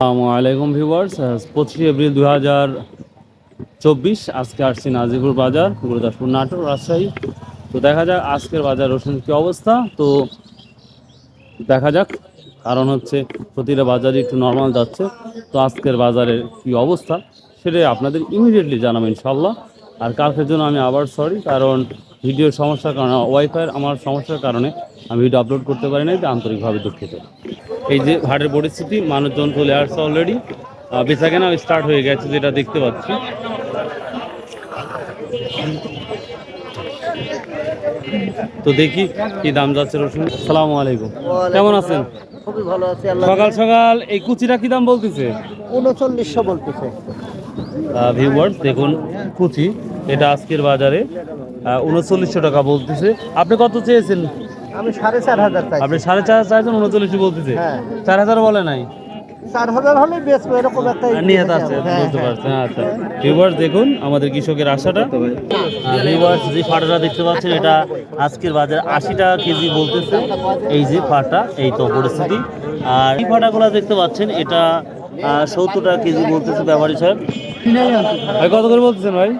আসসালামু আলাইকুম ভিউয়ার্স পঁচিশে এপ্রিল দু হাজার চব্বিশ, আজকে আসছি নাজিপুর বাজার, গুরুদাসপুর নাটোর, রাজশাহী। তো দেখা যাক আজকের বাজার রসুন কী অবস্থা। তো দেখা যাক, কারণ হচ্ছে প্রতিটা বাজারে একটু নর্মাল যাচ্ছে। তো আজকের বাজারের কী অবস্থা, সেটাই আপনাদের ইমিডিয়েটলি জানাব ইনশাল্লাহ আর কালকের জন্য আমি আবার সরি কারণ ভিডিওর সমস্যার কারণে ওয়াইফাইয়ের আমার সমস্যার কারণে আমি ভিডিও আপলোড করতে পারি নাই আন্তরিকভাবে দুঃখিত। এই যে হাটের পরিস্থিতি মানুষজন চলে আসছে অলরেডি বেচা কেনা স্টার্ট হয়ে গেছে যেটা দেখতে পাচ্ছি। তো দেখি কি দাম যাচ্ছে রসুন। সালামু আলাইকুম। কেমন আছেন? খুবই ভালো আছে সকাল সকাল এই কুচিটা কি দাম বলতেছে? উনচল্লিশশো বলতেছে। ভিউয়ার্স দেখুন কুচি এটা আজকের বাজারে উনচল্লিশশো টাকা বলতেছে। আপনি কত চেয়েছেন? আমি সাড়ে চার হাজার আপনি সাড়ে চার চাইছেন উনচল্লিশশো বলতেছে। হ্যাঁ। চার হাজার বলে নাই? চার হাজার হলে বেচবো এরকম একটা নিয়ত আছে। হ্যাঁ, বুঝতে হ্যাঁ। পারছেন আচ্ছা। ভিউয়ার্স দেখুন আমাদের কৃষকের আশাটা। ভিউয়ার্স যে ফাটাটা দেখতে পাচ্ছেন এটা আজকের বাজারে আশি টাকা কেজি বলতেছে। এই যে ফাটা এই তো পরিস্থিতি। আর এই ফাটাগুলো দেখতে পাচ্ছেন এটা সত্তর টাকা কেজি বলতেছে ব্যাপারী সাহেব। ভাই কত করে বলতেছেন ভাই?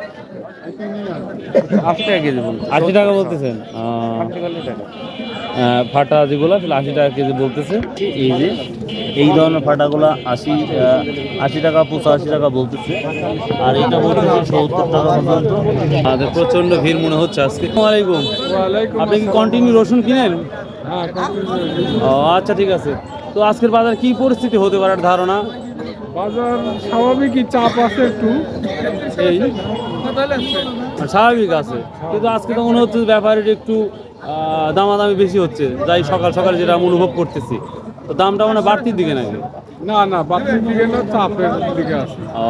আশি টাকা কেজি বলতেছেন। আশি টাকা বলতেছেন? ফাটা যেগুলো সেগুলো আশি টাকা কেজি বলতেছে। এই যে এই ধরনের ফাটাগুলো আশি আশি টাকা পঁচাশি টাকা বলতেছে। আর এটা বলতেছে সত্তর টাকা পর্যন্ত। আমাদের প্রচণ্ড ভিড় মনে হচ্ছে আজকে। আসসালামাইকুম আপনি কি কন্টিনিউ রসুন কিনেন? ও আচ্ছা ঠিক আছে। তো আজকের বাজার কি পরিস্থিতি হতে পারার ধারণা? বাজার স্বাভাবিকই চাপ আছে একটু, এই। স্বাভাবিক আছে। কিন্তু আজকে তো মনে হচ্ছে ব্যাপারের একটু দামাদামি বেশি হচ্ছে। যাই সকাল সকাল যেটা অনুভব করতেছি। তো দামটা মানে বাড়তির দিকে নাকি? না না দিকে না চাপের দিকে আছে ও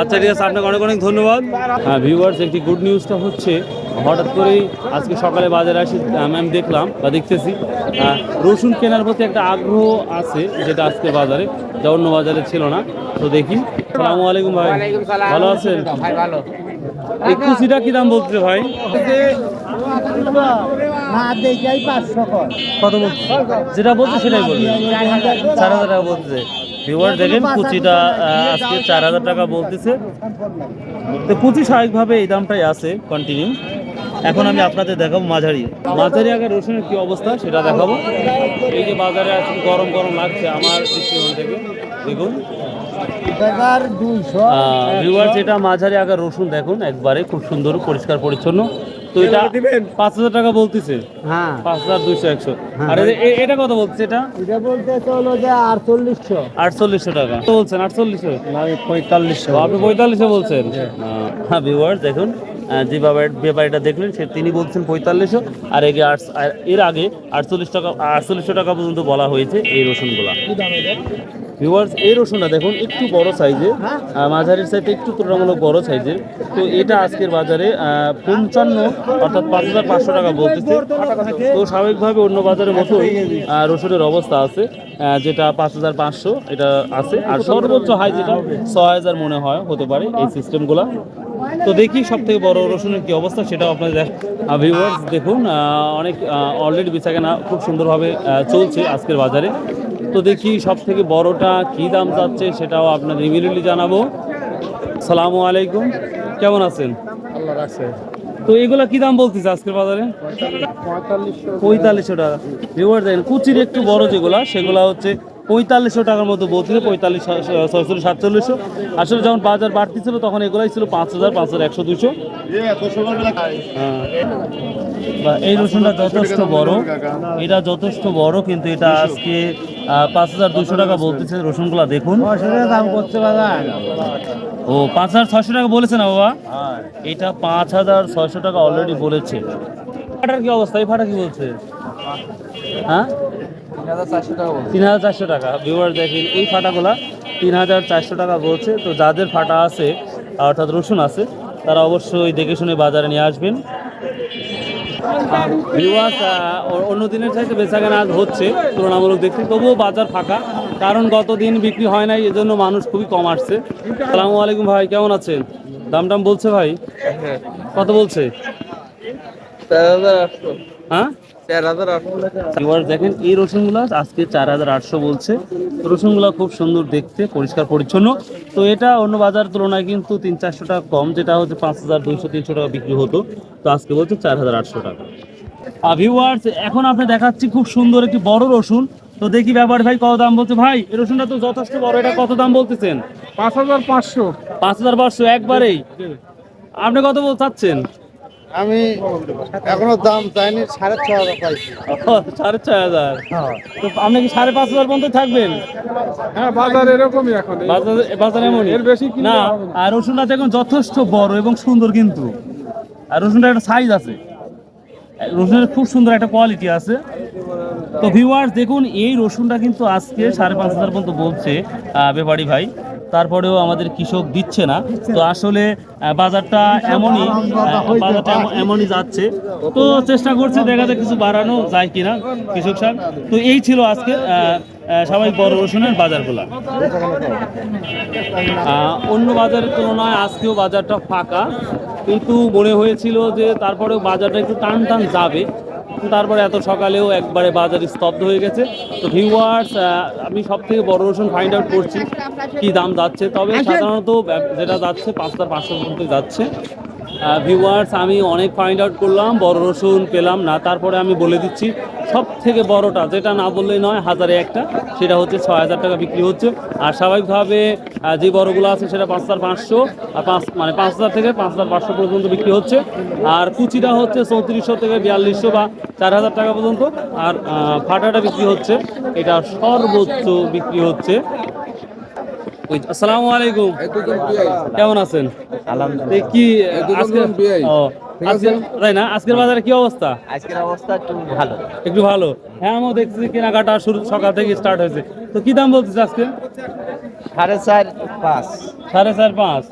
আচ্ছা ঠিক আছে আপনাকে অনেক অনেক ধন্যবাদ। হ্যাঁ ভিউয়ার্স একটি গুড নিউজটা হচ্ছে হঠাৎ করেই আজকে সকালে বাজারে আসি আমি দেখলাম বা দেখতেছি। রসুন কেনার প্রতি একটা আগ্রহ আছে যেটা আজকে বাজারে যা অন্য বাজারে ছিল না। তো দেখি। সালামু আলাইকুম ভাই। ভালো আছেন? ভাই ভালো। এই কুচিটা কি দাম বলছে ভাই? না দেখাই পাঁচশো কত বলছে? যেটা বলছে সেটাই বলছে। চার হাজার টাকা বলতেছে ভিউয়ার দেখেন কুচিটা আজকে চার হাজার টাকা বলতেছে। তো কুচি স্বাভাবিকভাবে এই দামটাই আছে কন্টিনিউ এখন আমি আপনাদের দেখাবো মাঝারি। মাঝারি আগে রসুনের কি অবস্থা সেটা দেখাবো। এই যে বাজারে আজকে গরম গরম লাগছে আমার দৃষ্টিকোণ থেকে দেখুন। ভিউয়ার্স এটা মাঝারি আগে রসুন দেখুন একবারে খুব সুন্দর পরিষ্কার পরিচ্ছন্ন। তো এটা পাঁচ হাজার টাকা বলতেছে। হ্যাঁ। পাঁচ হাজার দুইশো একশো। আর এ- এ- এটা কত বলছে এটা? এটা বলতে হলো যে আটচল্লিশশো। আটচল্লিশশো টাকা। কত বলছেন? আটচল্লিশশো? আমি পঁয়তাল্লিশশো আপনি পঁয়তাল্লিশে বলছেন? হ্যাঁ ভিউয়ার্স দেখুন যে ব্যাপার- ব্যাপারীটা দেখলেন সে তিনি বলছেন পঁয়তাল্লিশশো। আর এগে এর আগে আটচল্লিশ টাকা আটচল্লিশশো টাকা পর্যন্ত বলা হয়েছে এই রসুনগুলা। ভিউয়ার্স এই রসুনটা দেখুন একটু বড় সাইজের মাঝারির সাইজে একটু তুলনামূলক বড় সাইজের তো এটা আজকের বাজারে আহ, পঞ্চান্ন অর্থাৎ পাঁচ হাজার পাঁচশো টাকা বলতেছে। তো স্বাভাবিকভাবে অন্য বাজারের মতোই আহ, রসুনের অবস্থা আছে। যেটা পাঁচ হাজার পাঁচশো, এটা আছে। আর সর্বোচ্চ হাই যেটা, ছয় হাজার মনে হয়, হতে পারে এই সিস্টেমগুলা তো দেখি সব থেকে বড় রসুনের কি অবস্থা, সেটাও আপনাদের ভিউয়ার্স দেখুন অনেক অলরেডি বেচাকেনা খুব সুন্দরভাবে চলছে আজকের বাজারে। তো দেখি সব থেকে বড়টা কি দাম যাচ্ছে, সেটাও আপনাদের ইমিডিয়েটলি জানাব। সালামু আলাইকুম, কেমন আছেন? আল্লাহ রাখছে। তো এগুলা কি দাম বলতেছে আজকের বাজারে? পঁয়তাল্লিশশো। টাকা। ভিউয়ার দেখেন কুচির একটু বড় যেগুলা সেগুলা হচ্ছে পঁয়তাল্লিশশো টাকার মতো বলছিল পঁয়তাল্লিশ ছয়চল্লিশ সাতচল্লিশশো। আসলে যখন বাজার বাড়তি ছিল তখন এগুলাই ছিল পাঁচ হাজার পাঁচ হাজার একশো দুশো বা এই রসুনটা যথেষ্ট বড়। এটা যথেষ্ট বড় কিন্তু এটা আজকে পাঁচ হাজার দুশো টাকা বলতেছে রসুনগুলা দেখুন। দাম করছে ও পাঁচ হাজার ছয়শো টাকা বলেছে না বাবা? এটা পাঁচ হাজার ছয়শো টাকা অলরেডি বলেছে। ফাটার কি অবস্থা? এই ফাটা কি বলছে? হ্যাঁ? তিন হাজার চারশো টাকা ভিউয়ার দেখেন এই ফাটাগুলা তিন হাজার চারশো টাকা বলছে। তো যাদের ফাটা আছে অর্থাৎ রসুন আছে তারা অবশ্যই দেখে শুনে বাজারে নিয়ে আসবেন। ভিউয়ার্স অন্য দিনের চাইতে বেচাকেনা আজ হচ্ছে। তুলনামূলক দেখছি তবুও বাজার ফাঁকা। কারণ গত দিন বিক্রি হয় নাই এজন্য মানুষ খুবই কম আসছে। সালামু আলাইকুম ভাই কেমন আছেন? দাম টাম বলছে ভাই? কত বলছে? হ্যাঁ? চার হাজার আটশো। দেখেন এই রসুনগুলো আজকে চার হাজার আটশো বলছে। রসুনগুলো খুব সুন্দর দেখতে পরিষ্কার পরিচ্ছন্ন। তো এটা অন্য বাজার তুলনায় কিন্তু তিন চারশো টাকা কম যেটা হচ্ছে পাঁচ হাজার দুইশো তিনশো টাকা বিক্রি হতো। তো আজকে বলছে চার হাজার আটশো টাকা। আর ভিউয়ার্স এখন আপনি দেখাচ্ছি খুব সুন্দর একটি বড় রসুন। তো দেখি ব্যাপার ভাই কত দাম বলছে? ভাই এই রসুনটা তো যথেষ্ট বড় এটা কত দাম বলতেছেন? পাঁচ হাজার পাঁচশো। পাঁচ হাজার পাঁচশো একবারেই। আপনি কত বল চাচ্ছেন? আমি এখনও দাম চাইনি সাড়ে ছ হাজার পাইছি। সাড়ে ছয় হাজার? তো আপনি কি সাড়ে পাঁচ হাজার পর্যন্ত থাকবেন? হ্যাঁ বাজার এরকমই এখন বাজারে বাজারে এমনই। এর বেশি না আর রসুনটা দেখুন যথেষ্ট বড় এবং সুন্দর কিন্তু। আর রসুনটা একটা সাইজ আছে। রসুনের খুব সুন্দর একটা কোয়ালিটি আছে। তো ভিউয়ার্স দেখুন এই রসুনটা কিন্তু আজকে সাড়ে পাঁচ হাজার পর্যন্ত বলছে ব্যাপারী ভাই। তারপরেও আমাদের কৃষক দিচ্ছে না। তো আসলে বাজারটা এমনই বাজারটা এমনই যাচ্ছে। তো চেষ্টা করছে দেখা যায় কিছু বাড়ানো যায় কিনা কৃষক সাহেব। তো এই ছিল আজকে স্বাভাবিক বড় রসুনের বাজারগুলা। অন্য বাজারের তুলনায় আজকেও বাজারটা ফাঁকা। কিন্তু মনে হয়েছিল যে তারপরেও বাজারটা একটু টান টান যাবে। তারপরে এত সকালেও একবারে বাজার স্তব্ধ হয়ে গেছে। তো ভিউয়ার্স আমি সব থেকে বড় রসুন ফাইন্ড আউট করছি কি দাম যাচ্ছে। তবে সাধারণত যেটা যাচ্ছে পাঁচটা পাঁচশোর মধ্যে পর্যন্ত যাচ্ছে। ভিউয়ার্স আমি অনেক ফাইন্ড আউট করলাম, বড় রসুন পেলাম, না, তারপরে আমি বলে দিচ্ছি সব থেকে বড়টা, যেটা না বললেই নয়, হাজারে একটা, সেটা হচ্ছে ছয় হাজার টাকা বিক্রি হচ্ছে। আর স্বাভাবিকভাবে যে বড়গুলো আছে, সেটা পাঁচ হাজার পাঁচশো, আর পাঁচ মানে পাঁচ হাজার থেকে পাঁচ হাজার পাঁচশো পর্যন্ত বিক্রি হচ্ছে। আর কুচিটা হচ্ছে চৌত্রিশশো থেকে বিয়াল্লিশশো বা চার হাজার টাকা পর্যন্ত। আর ফাটাটা বিক্রি হচ্ছে, এটা সর্বোচ্চ বিক্রি হচ্ছে। আসসালামু আলাইকুম। কেমন আছেন? আলহামদুলিল্লাহ। কি আজকে ও তাই না আজকের বাজারে কি অবস্থা? আজকের অবস্থা একটু ভালো। একটু ভালো। হ্যাঁ আমিও দেখছি কেনাকাটা শুরু সকাল থেকে স্টার্ট হয়েছে। তো কি দাম বলছিস আজকে? সাড়ে চার পাঁচ। সাড়ে চার পাঁচ।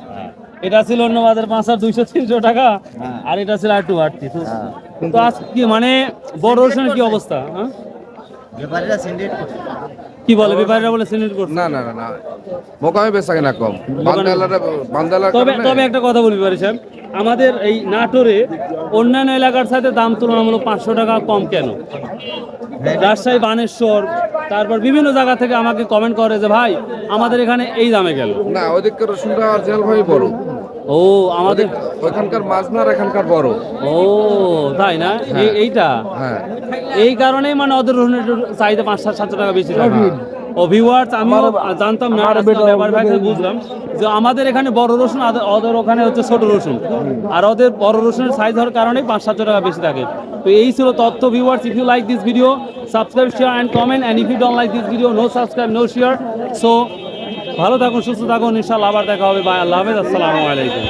এটা ছিল অন্য বাজার পাঁচ হাজার দুইশো তিনশো টাকা হ্যাঁ। আর এটা ছিল একটু বাড়তি। তো- তো আজ কি মানে বড় রসুনের কি অবস্থা হ্যাঁ? কি বলে? ব্যাপারীরা বলে সিনেট করছে। না না না না। মোকামে বেচা কিনা কম। বান্দালাটা বান্দালার তবে তবে একটা কথা বলি সাহেব। আমাদের এই নাটোরে অন্যান্য এলাকার সাথে দাম তুলনামূলক পাঁচশো টাকা কম কেন? রাজশাহী বানেশ্বর তারপর বিভিন্ন জায়গা থেকে আমাকে কমেন্ট করে যে ভাই আমাদের এখানে এই দামে গেল না ওদিককার রসুনটা অরিজিনাল ভাবে বড়। ও আমাদের ওইখানকার মাঝনার এখানকার বড়। ও তাই না? এই- এইটা? হ্যাঁ। এই কারণেই মানে ওদের রসুনের চাহিদা পাঁচ সাত সাতশো টাকা বেশি থাকে। ভিউয়ার্স আমিও জানতাম না বুঝলাম যে আমাদের এখানে বড় রসুন ওদের- ওখানে হচ্ছে ছোট রসুন। আর ওদের বড় রসুনের সাইজ হওয়ার কারণেই পাঁচ সাতশো টাকা বেশি থাকে। তো এই ছিল তথ্য viewers if you like this video subscribe share and comment and if you don't like this video no subscribe no share so ভালো থাকুন সুস্থ থাকুন ইনশাআল্লাহ আবার দেখা হবে। বাই আল্লাহ হাফেজ আসসালামু আলাইকুম।